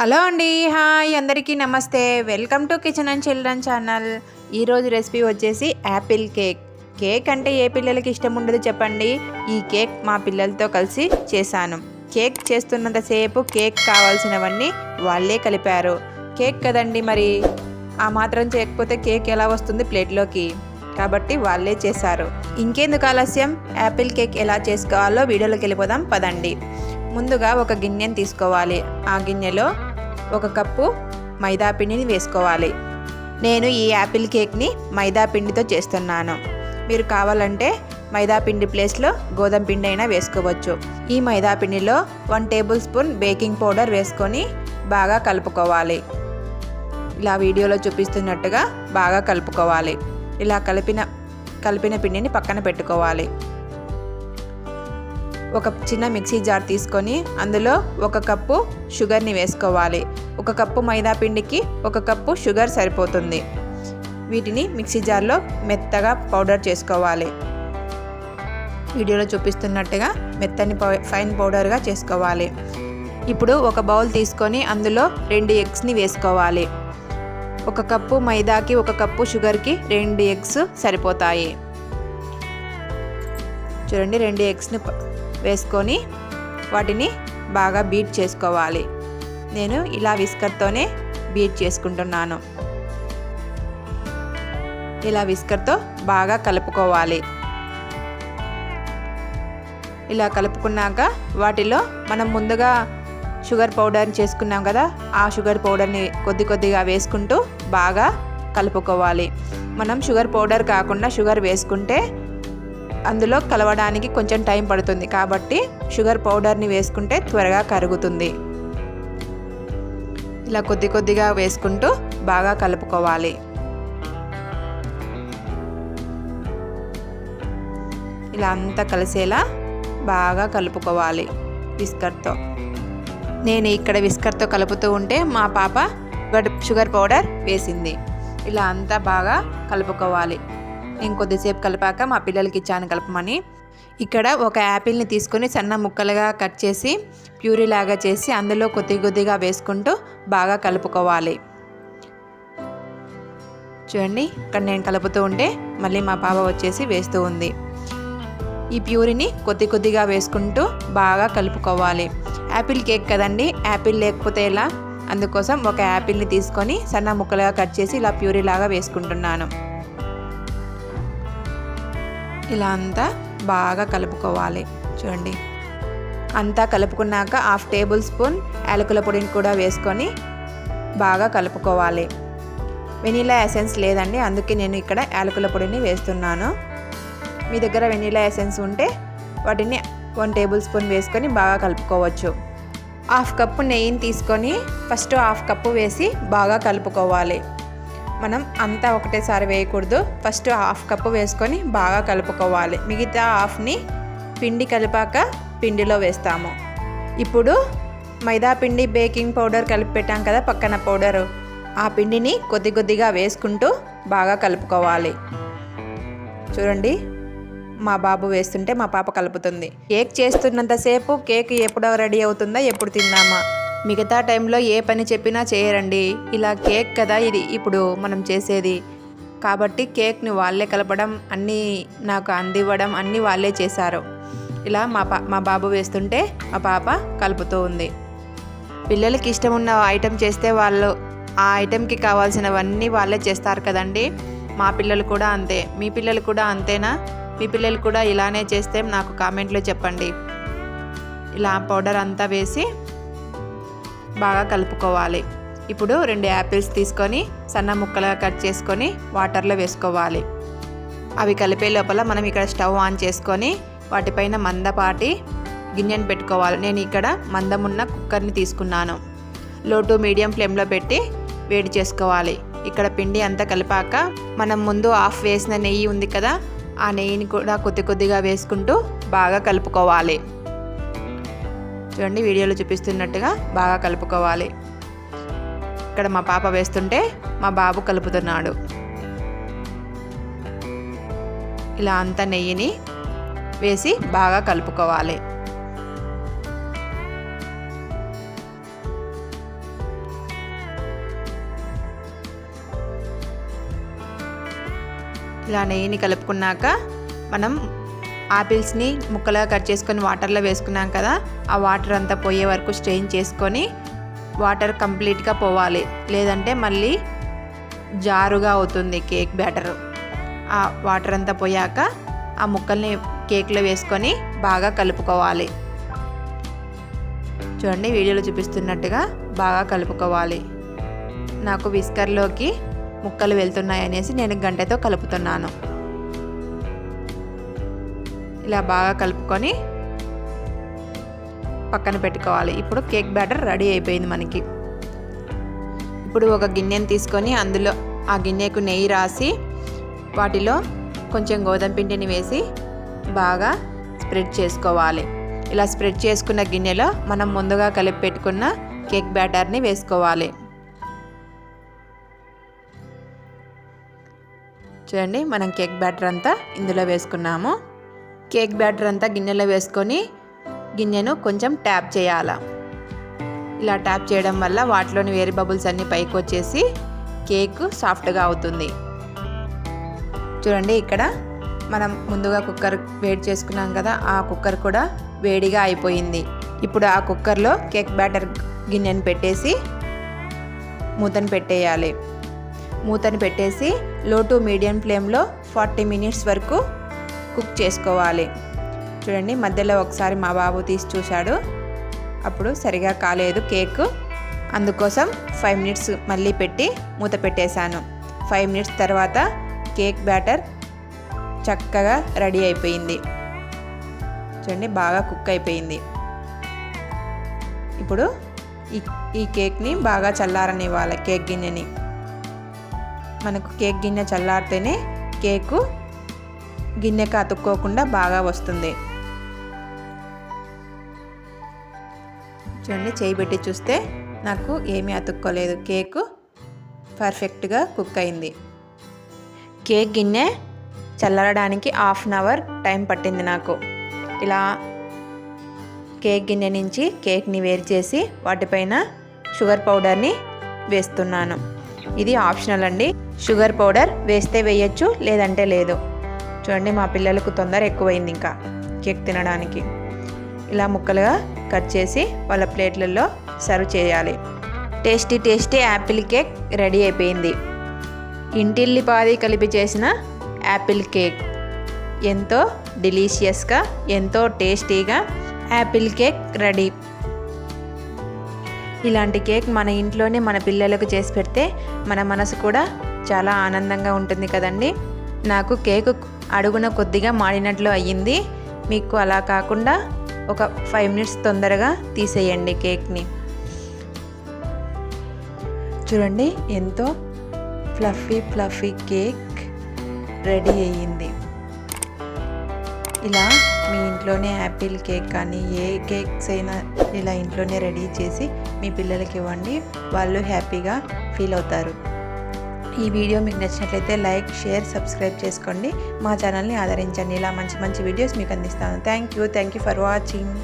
Hello అండి hi అందరికీ నమస్తే. Welcome to kitchen and children channel. ఈరోజు రెసిపీ వచ్చేసి యాపిల్ కేక్. కేక్ అంటే ఏ పిల్లలకి ఇష్టం ఉండదు చెప్పండి. ఈ కేక్ మా పిల్లలతో కలిసి చేశాను. కేక్ చేస్తున్నంతసేపు కేక్ కావాల్సినవన్నీ వాళ్ళే కలిపారు. కేక్ కదండి మరి? ఆ మాత్రం చేయకపోతే కేక్ ఎలా వస్తుంది ప్లేట్లోకి? కాబట్టి వాళ్ళే చేశారు. ఇంకెందుకు ఆలస్యం? యాపిల్ కేక్ ఎలా చేసుకోవాలో వీడియోలోకి వెళ్ళిపోదాం పదండి. ముందుగా ఒక గిన్నెను తీసుకోవాలి. ఆ గిన్నెలో ఒక కప్పు మైదా పిండిని వేసుకోవాలి. నేను ఈ యాపిల్ కేక్ని మైదా పిండితో చేస్తున్నాను. మీరు కావాలంటే మైదా పిండి ప్లేస్లో గోధుమ పిండి అయినా వేసుకోవచ్చు. ఈ మైదా పిండిలో one tablespoon baking powder వేసుకొని బాగా కలుపుకోవాలి. ఇలా వీడియోలో చూపిస్తున్నట్టుగా బాగా కలుపుకోవాలి. ఇలా కలిపిన కలిపిన పిండిని పక్కన పెట్టుకోవాలి. ఒక చిన్న మిక్సీ జార్ తీసుకొని అందులో ఒక కప్పు షుగర్ని వేసుకోవాలి. ఒక కప్పు మైదా పిండికి ఒక కప్పు షుగర్ సరిపోతుంది. వీటిని మిక్సీ జార్లో మెత్తగా పౌడర్ చేసుకోవాలి. వీడియోలో చూపిస్తున్నట్టుగా మెత్తని ఫైన్ పౌడర్గా చేసుకోవాలి. ఇప్పుడు ఒక బౌల్ తీసుకొని అందులో రెండు ఎగ్స్ని వేసుకోవాలి. ఒక కప్పు మైదాకి ఒక కప్పు షుగర్కి రెండు ఎగ్స్ సరిపోతాయి. చూడండి రెండు ఎగ్స్ని వేసుకొని వాటిని బాగా బీట్ చేసుకోవాలి. నేను ఇలా విస్కర్తోనే బీట్ చేసుకుంటున్నాను. ఇలా విస్కర్తో బాగా కలుపుకోవాలి. ఇలా కలుపుకున్నాక వాటిలో మనం ముందుగా షుగర్ పౌడర్ చేసుకున్నాం కదా ఆ షుగర్ పౌడర్ని కొద్ది కొద్దిగా వేసుకుంటూ బాగా కలుపుకోవాలి. మనం షుగర్ పౌడర్ కాకుండా షుగర్ వేసుకుంటే అందులో కలవడానికి కొంచెం టైం పడుతుంది కాబట్టి షుగర్ పౌడర్ని వేసుకుంటే త్వరగా కరుగుతుంది. ఇలా కొద్ది కొద్దిగా వేసుకుంటూ బాగా కలుపుకోవాలి. ఇలా అంతా కలిసేలా బాగా కలుపుకోవాలి విస్కర్తో. నేను ఇక్కడ విస్కర్తో కలుపుతూ ఉంటే మా పాప షుగర్ పౌడర్ వేసింది. ఇలా అంతా బాగా కలుపుకోవాలి. ఇంకొద్దిసేపు కలపాక కలిపాక మా పిల్లలకి ఇచ్చాను కలపమని. ఇక్కడ ఒక యాపిల్ని తీసుకొని సన్న ముక్కలుగా కట్ చేసి ప్యూరీ లాగా చేసి అందులో కొద్ది కొద్దిగా వేసుకుంటూ బాగా కలుపుకోవాలి. చూడండి ఇక్కడ నేను కలుపుతూ ఉంటే మళ్ళీ మా పాప వచ్చేసి వేస్తూ ఉంది. ఈ ప్యూరిని కొద్ది కొద్దిగా వేసుకుంటూ బాగా కలుపుకోవాలి. యాపిల్ కేక్ కదండి యాపిల్ లేకపోతే ఎలా? అందుకోసం ఒక యాపిల్ని తీసుకొని సన్న ముక్కలుగా కట్ చేసి ఇలా ప్యూరీ లాగా వేసుకుంటున్నాను. ఇలా అంతా బాగా కలుపుకోవాలి. చూడండి. అంతా కలుపుకున్నాక హాఫ్ టేబుల్ స్పూన్ యాలకుల పొడిని కూడా వేసుకొని బాగా కలుపుకోవాలి. వెనీలా ఎసెన్స్ లేదండి. అందుకే నేను ఇక్కడ యాలకుల పొడిని వేస్తున్నాను. మీ దగ్గర వెనీలా ఎసెన్స్ ఉంటే వాటిని వన్ టేబుల్ స్పూన్ వేసుకొని బాగా కలుపుకోవచ్చు. హాఫ్ కప్పు నెయ్యిని తీసుకొని ఫస్ట్ హాఫ్ కప్పు వేసి బాగా కలుపుకోవాలి. మనం అంతా ఒకటేసారి వేయకూడదు. ఫస్ట్ హాఫ్ కప్పు వేసుకొని బాగా కలుపుకోవాలి. మిగతా హాఫ్ని పిండి కలిపాక పిండిలో వేస్తాము. ఇప్పుడు మైదా పిండి బేకింగ్ పౌడర్ కలిపి పెట్టాం కదా పక్కన పౌడరు. ఆ పిండిని కొద్ది కొద్దిగా వేసుకుంటూ బాగా కలుపుకోవాలి. చూడండి మా బాబు వేస్తుంటే మా పాప కలుపుతుంది. కేక్ చేస్తున్నంతసేపు కేక్ ఎప్పుడు రెడీ అవుతుందా ఎప్పుడు తిందామా మిగతా టైంలో ఏ పని చెప్పినా చేయరండి. ఇలా కేక్ కదా ఇది ఇప్పుడు మనం చేసేది. కాబట్టి కేక్ని వాళ్ళే కలపడం అన్నీ నాకు అందివ్వడం అన్నీ వాళ్ళే చేశారు. ఇలా మా పా మా బాబు వేస్తుంటే మా పాప కలుపుతూ ఉంది. పిల్లలకి ఇష్టం ఉన్న ఐటెం చేస్తే వాళ్ళు ఆ ఐటెంకి కావాల్సినవన్నీ వాళ్ళే చేస్తారు కదండి. మా పిల్లలు కూడా అంతే. మీ పిల్లలు కూడా అంతేనా? మీ పిల్లలు కూడా ఇలానే చేస్తే నాకు కామెంట్లో చెప్పండి. ఇలా పౌడర్ అంతా వేసి బాగా కలుపుకోవాలి. ఇప్పుడు రెండు యాపిల్స్ తీసుకొని సన్న ముక్కలుగా కట్ చేసుకొని వాటర్లో వేసుకోవాలి. అవి కలిపే లోపల మనం ఇక్కడ స్టవ్ ఆన్ చేసుకొని వాటిపైన మందపాటి గిన్నెను పెట్టుకోవాలి. నేను ఇక్కడ మందమున్న కుక్కర్ని తీసుకున్నాను. లో టు మీడియం ఫ్లేమ్లో పెట్టి వేడి చేసుకోవాలి. ఇక్కడ పిండి అంతా కలిపాక మనం ముందు ఆఫ్ వేసిన నెయ్యి ఉంది కదా ఆ నెయ్యిని కూడా కొద్ది కొద్దిగా వేసుకుంటూ బాగా కలుపుకోవాలి. చూడండి వీడియోలో చూపిస్తున్నట్టుగా బాగా కలుపుకోవాలి. ఇక్కడ మా పాప వేస్తుంటే మా బాబు కలుపుతున్నాడు. ఇలా అంత నెయ్యిని వేసి బాగా కలుపుకోవాలి. ఇలా నెయ్యిని కలుపుకున్నాక మనం ఆపిల్స్ని ముక్కలుగా కట్ చేసుకొని వాటర్లో వేసుకున్నాం కదా ఆ వాటర్ అంతా పోయే వరకు స్ట్రెయిన్ చేసుకొని వాటర్ కంప్లీట్గా పోవాలి. లేదంటే మళ్ళీ జారుగా అవుతుంది కేక్ బ్యాటర్. ఆ వాటర్ అంతా పోయాక ఆ ముక్కల్ని కేక్లో వేసుకొని బాగా కలుపుకోవాలి. చూడండి వీడియోలో చూపిస్తున్నట్టుగా బాగా కలుపుకోవాలి. నాకు విస్కర్లోకి ముక్కలు వెళ్తున్నాయి అనేసి నేను గంటతో కలుపుతున్నాను. ఇలా బాగా కలుపుకొని పక్కన పెట్టుకోవాలి. ఇప్పుడు కేక్ బ్యాటర్ రెడీ అయిపోయింది మనకి. ఇప్పుడు ఒక గిన్నెను తీసుకొని అందులో ఆ గిన్నెకు నెయ్యి రాసి వాటిలో కొంచెం గోధుమ పిండిని వేసి బాగా స్ప్రెడ్ చేసుకోవాలి. ఇలా స్ప్రెడ్ చేసుకున్న గిన్నెలో మనం ముందుగా కలిపి పెట్టుకున్న కేక్ బ్యాటర్ని వేసుకోవాలి. చూడండి మనం కేక్ బ్యాటర్ అంతా ఇందులో వేసుకున్నాము. కేక్ బ్యాటర్ అంతా గిన్నెలో వేసుకొని గిన్నెను కొంచెం ట్యాప్ చేయాల. ఇలా ట్యాప్ చేయడం వల్ల వాటిలోని వేరే బబుల్స్ అన్నీ పైకి వచ్చేసి కేక్ సాఫ్ట్గా అవుతుంది. చూడండి ఇక్కడ మనం ముందుగా కుక్కర్ వేడి చేసుకున్నాం కదా ఆ కుక్కర్ కూడా వేడిగా అయిపోయింది. ఇప్పుడు ఆ కుక్కర్లో కేక్ బ్యాటర్ గిన్నెను పెట్టేసి మూతను పెట్టేయాలి. మూతను పెట్టేసి లో టు మీడియం ఫ్లేమ్లో ఫార్టీ మినిట్స్ వరకు కుక్ చేసుకోవాలి. చూడండి మధ్యలో ఒకసారి మా బాబు తీసి చూశాడు. అప్పుడు సరిగా కాలేదు కేక్. అందుకోసం ఫైవ్ మినిట్స్ మళ్ళీ పెట్టి మూత పెట్టేశాను. ఫైవ్ మినిట్స్ తర్వాత కేక్ బ్యాటర్ చక్కగా రెడీ అయిపోయింది. చూడండి బాగా కుక్ అయిపోయింది. ఇప్పుడు ఈ ఈ కేక్ని బాగా చల్లారనివ్వాలి కేక్ గిన్నెని. మనకు కేక్ గిన్నె చల్లారితేనే కేకు గిన్నెకి అతుక్కోకుండా బాగా వస్తుంది. చూడండి చేయి పెట్టి చూస్తే నాకు ఏమీ అతుక్కోలేదు. కేకు పర్ఫెక్ట్గా కుక్ అయింది. కేక్ గిన్నె చల్లరడానికి హాఫ్ అన్ అవర్ టైం పట్టింది నాకు. ఇలా కేక్ గిన్నె నుంచి కేక్ని వేరు చేసి వాటిపైన షుగర్ పౌడర్ని వేస్తున్నాను. ఇది ఆప్షనల్ అండి. షుగర్ పౌడర్ వేస్తే వేయచ్చు లేదంటే లేదు. చూడండి మా పిల్లలకు తొందర ఎక్కువైంది ఇంకా కేక్ తినడానికి. ఇలా ముక్కలుగా కట్ చేసి వాళ్ళ ప్లేట్లలో సర్వ్ చేయాలి. Tasty tasty apple cake ready అయిపోయింది. ఇంటిల్లిపాది కలిపి చేసిన యాపిల్ కేక్. ఎంతో డిలీషియస్గా ఎంతో టేస్టీగా యాపిల్ కేక్ రెడీ. ఇలాంటి కేక్ మన ఇంట్లోనే మన పిల్లలకు చేసి పెడితే మన మనసు కూడా చాలా ఆనందంగా ఉంటుంది కదండి. నాకు కేక్ అడుగున కొద్దిగా మాడినట్లు అయ్యింది. మీకు అలా కాకుండా ఒక ఫైవ్ మినిట్స్ తొందరగా తీసేయండి కేక్ని. చూడండి ఎంతో ఫ్లఫీ ఫ్లఫీ కేక్ రెడీ అయ్యింది. ఇలా మీ ఇంట్లోనే యాపిల్ కేక్ కానీ ఏ కేక్స్ అయినా ఇలా ఇంట్లోనే రెడీ చేసి మీ పిల్లలకి ఇవ్వండి. వాళ్ళు హ్యాపీగా ఫీల్ అవుతారు. ఈ వీడియో మీకు నచ్చినట్లయితే లైక్ షేర్ సబ్స్క్రైబ్ చేసుకోండి. మా ఛానల్ని ఆదరించండి. ఇలా మంచి మంచి వీడియోస్ మీకు అందిస్తాను. Thank you thank you for watching